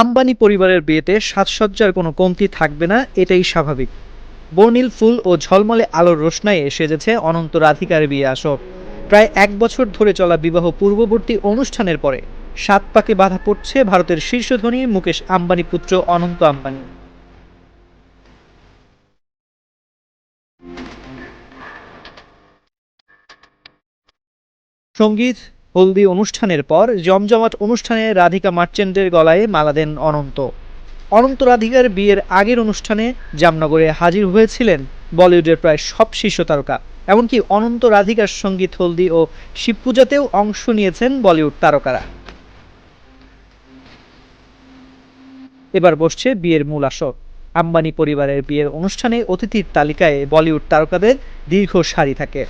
আম্বানি পরিবারের বিয়েতে সাজসজ্জার কোনো কমতি থাকবে না, এটাই স্বাভাবিক। বর্ণিল ফুল ও ঝলমলে আলোর রোশনাইয়ে সেজেছে অনন্ত রাধিকার বিয়ে আসর। প্রায় এক বছর ধরে চলা বিবাহ পূর্ববর্তী অনুষ্ঠানের পরে সাত পাকে বাধা পড়ছে ভারতের শীর্ষধনী মুকেশ আম্বানি পুত্র অনন্ত আম্বানি। সংগীত হলদি অনুষ্ঠানের পর জমজমাট অনুষ্ঠানে রাধিকা মার্চেন্টের গলায় মালা দেন অনন্ত। অনন্ত রাধিকার বিয়ের আগের অনুষ্ঠানে জামনগরে হাজির হয়েছিলেন বলিউডের প্রায় সব শীর্ষ তারকা। এমনকি অনন্ত রাধিকার সংগীত হলদি ও শিব পূজাতেও অংশ নিয়েছেন বলিউড তারকারা। এবার বসছে বিয়ের মূল আসর। আম্বানি পরিবারের বিয়ের অনুষ্ঠানে অতিথির তালিকায় বলিউড তারকাদের দীর্ঘ সারি থাকে।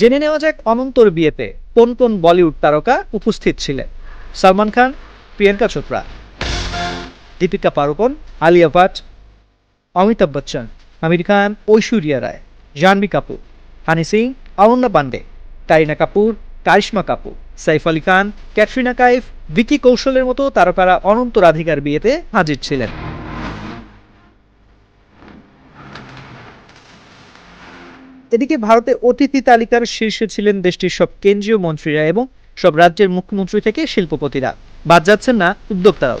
জেনে নেওয়া যাক অনন্তর বিয়েতে কোন কোন বলিউড তারকা উপস্থিত ছিলেন। সালমান খান, প্রিয়াঙ্কা চোপড়া, দীপিকা পাড়ুকোন, আলিয়া ভাট, অমিতাভ বচ্চন, আমির খান, ঐশ্বরিয়া রায়, জাহ্নবী কাপুর, হানি সিং অনন্যা পান্ডে কারিনা কাপুর, কারিশমা কাপুর, সাইফ আলী খান, ক্যাটরিনা কাইফ, ভিকি কৌশলের মতো তারকারা অনন্ত রাধিকার বিয়েতে হাজির ছিলেন। এদিকে ভারতে অতিথি তালিকার শীর্ষে ছিলেন দেশটির সব কেন্দ্রীয় মন্ত্রীরা এবং সব রাজ্যের মুখ্যমন্ত্রী থেকে শিল্পপতিরা। বাদ যাচ্ছেন না উদ্যোক্তারাও।